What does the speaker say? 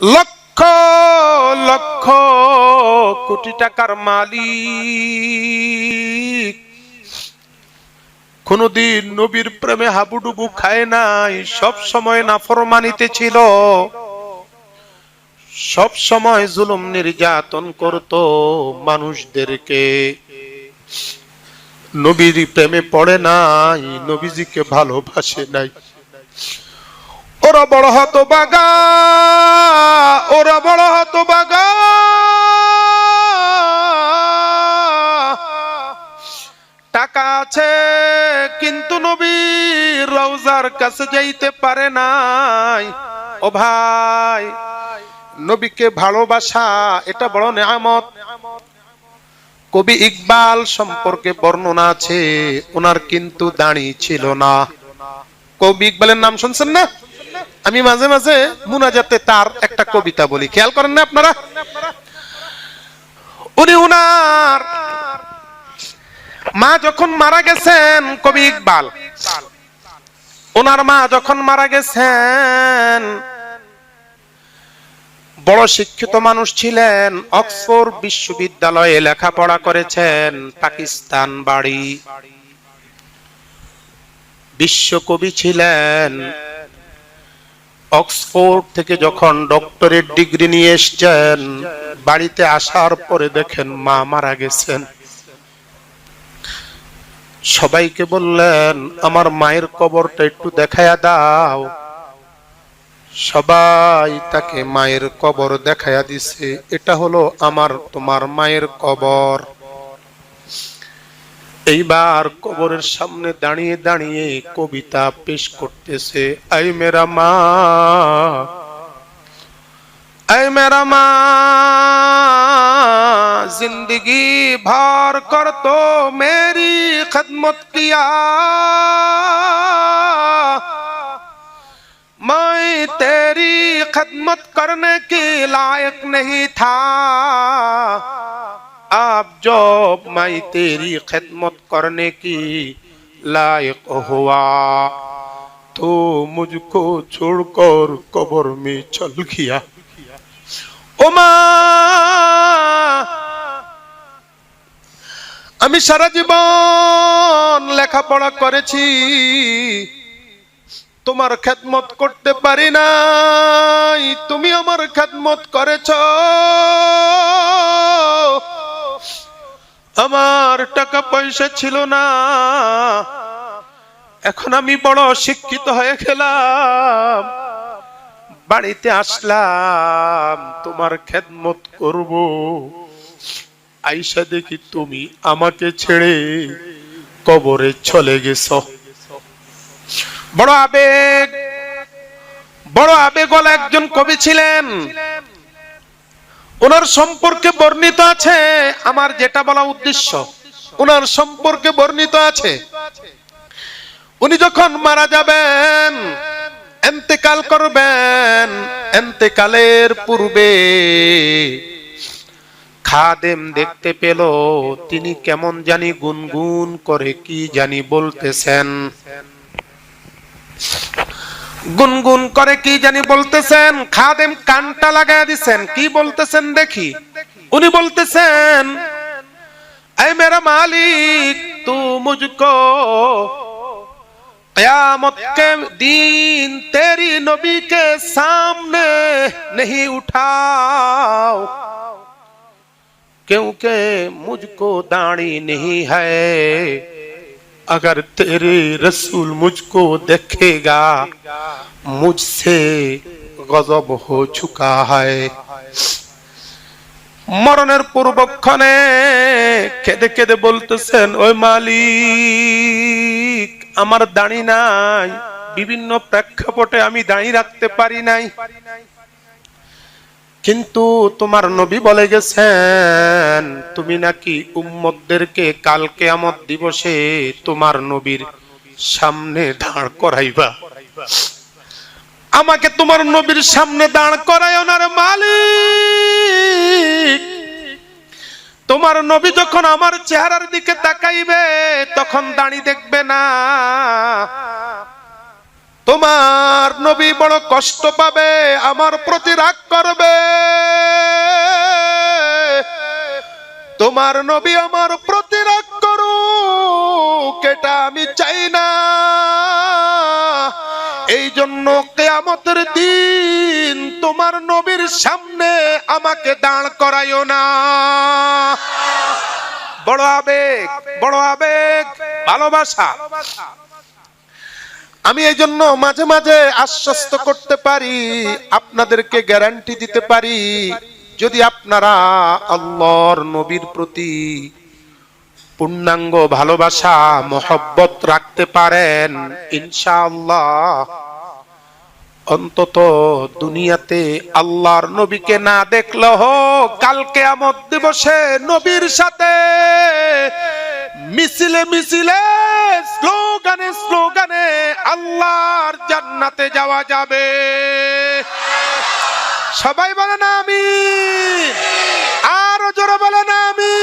লক্ষ লক্ষ কোটি টাকার মালিক। কোনদিন নবীর প্রেমে হাবুডুবু খায় নাই, সব সময় নাফরমানিতে ছিল। সব সময় জুলুম নির্যাতন করত মানুষদেরকে। নবীর প্রেমে পড়ে নাই, নবীজিকে ভালোবাসে নাই। ওরা বড় হত বাগা ওরা বড় হত বাগা টাকা আছে, কিন্তু নবীর রওজার কাছে যাইতে পারে নাই। ও ভাই, নবীকে ভালোবাসা, এটা বড় নেয়ামত। কবি ইকবাল সম্পর্কে বর্ণনা আছে ওনার কিন্তু দাঁড়ি ছিল না। কবি ইকবালের নাম শুনছেন না? আমি মাঝে মাঝে মুনাজাতে তার একটা কবিতা বলি। খেয়াল করেন না আপনারা? উনি উনার মা যখন মারা গেছেন, কবি ইকবাল। ওনার মা যখন মারা গেছেন, বড় শিক্ষিত মানুষ ছিলেন, অক্সফোর্ড বিশ্ববিদ্যালয়ে লেখাপড়া করেছেন, পাকিস্তান বাড়ি। বিশ্বকবি ছিলেন। অক্সফোর্ড থেকে যখন ডক্টরেট ডিগ্রি নিয়ে এসছেন, বাড়িতে আসার পরে দেখেন মা মারা গেছেন। সবাইকে বললেন, আমার মায়ের কবরটা একটু দেখায়া দাও। সবাই তাকে মায়ের কবর দেখায়া দিছে। এটা হলো আমার, তোমার মায়ের কবর। এইবার কবরের সামনে দাঁড়িয়ে দাঁড়িয়ে কবিতা পেশ করতেছে আই মেরা মা ऐ मेरा माँ जिंदगी भर कर तो मेरी खदमत किया मैं तेरी खदमत करने के लायक नहीं था अब जब मैं तेरी खदमत करने की लायक हुआ तो मुझको छोड़कर कब्र में चल गया ও মা আমি সারা জীবন লেখাপড়া করেছি তোমার খেদমত করতে পারি নাই তুমি আমার খেদমত করেছ আমার টাকা পয়সা ছিল না। এখন আমি বড় শিক্ষিত হয়ে গেলাম। বাড়িতে আসলাম, তোমার খেদমত করব। আইসা দেখি তুমি আমাকে ছেড়ে কবরে চলে গেছ। বড় আবেগ, বড় আবেগওয়ালা একজন কবি ছিলেন। ওনার সম্পর্কে বর্ণিত আছে আমার যেটা বলা উদ্দেশ্য। ওনার সম্পর্কে বর্ণিত আছে। উনি যখন মারা যাবেন, এন্তেকাল করবেন, এন্তেকালের পূর্বে খাদেম দেখতে পেল, তিনি কেমন জানি গুনগুন করে কি জানি বলতেছেন। গুনগুন করে কি জানি বলতেছেন, খাদেম কানটা লাগায় দিছেন, কি বলতেছেন দেখি। উনি বলতেছেন, এই মেরা মালিক, তু মুজকো কে দিন তেরি নবীকে সামনে নেই উঠাও। কেউকে মুজকো দাঁড়ি নেই হয় अगर तेरे रसूल मुझको देखेगा मुझसे गजब हो चुका है মরণের পূর্বক্ষণে কেঁদে কেঁদে বলতেছেন ওই মালিক আমার দাড়ি নাই বিভিন্ন প্রেক্ষাপটে আমি দাঁড়িয়ে রাখতে পারি নাই কিন্তু তোমার নবী বলে গেছেন, তুমি নাকি উম্মতদেরকে কালকে আমত দিবসে তোমার নবীর সামনে দাঁড় করাইবা? আমাকে তোমার নবীর সামনে দাঁড় করায় ওনার মালিক। তোমার নবী যখন আমার চেহারার দিকে তাকাইবে, তখন দাঁড়ি দেখবে না। তোমার নবী বড় কষ্ট পাবে, আমার প্রতি রাগ করবে। তোমার নবী আমার প্রতি রাগ করুক, এটা আমি চাই না। এই জন্য কেয়ামতের দিন তোমার নবীর সামনে আমাকে দাঁড় করাইও না। বড় আবেগ বড় আবেগ, ভালোবাসা। আমি এই জন্য মাঝে মাঝে আশ্বস্ত করতে পারি, আপনাদেরকে গ্যারান্টি দিতে পারি, যদি আপনারা আল্লাহর নবীর প্রতি পূর্ণাঙ্গ ভালোবাসা, মহব্বত রাখতে পারেন, ইনশাআল্লাহ। অন্তত দুনিয়াতে আল্লাহর নবীকে না দেখলেও কালকে আমদ দিবসে নবীর সাথে মিছিলে মিছিলে, স্লোগানে স্লোগানে জান্নাতে যাওয়া যাবে। সবাই বলে না আমি আরও জোরে বলে না আমি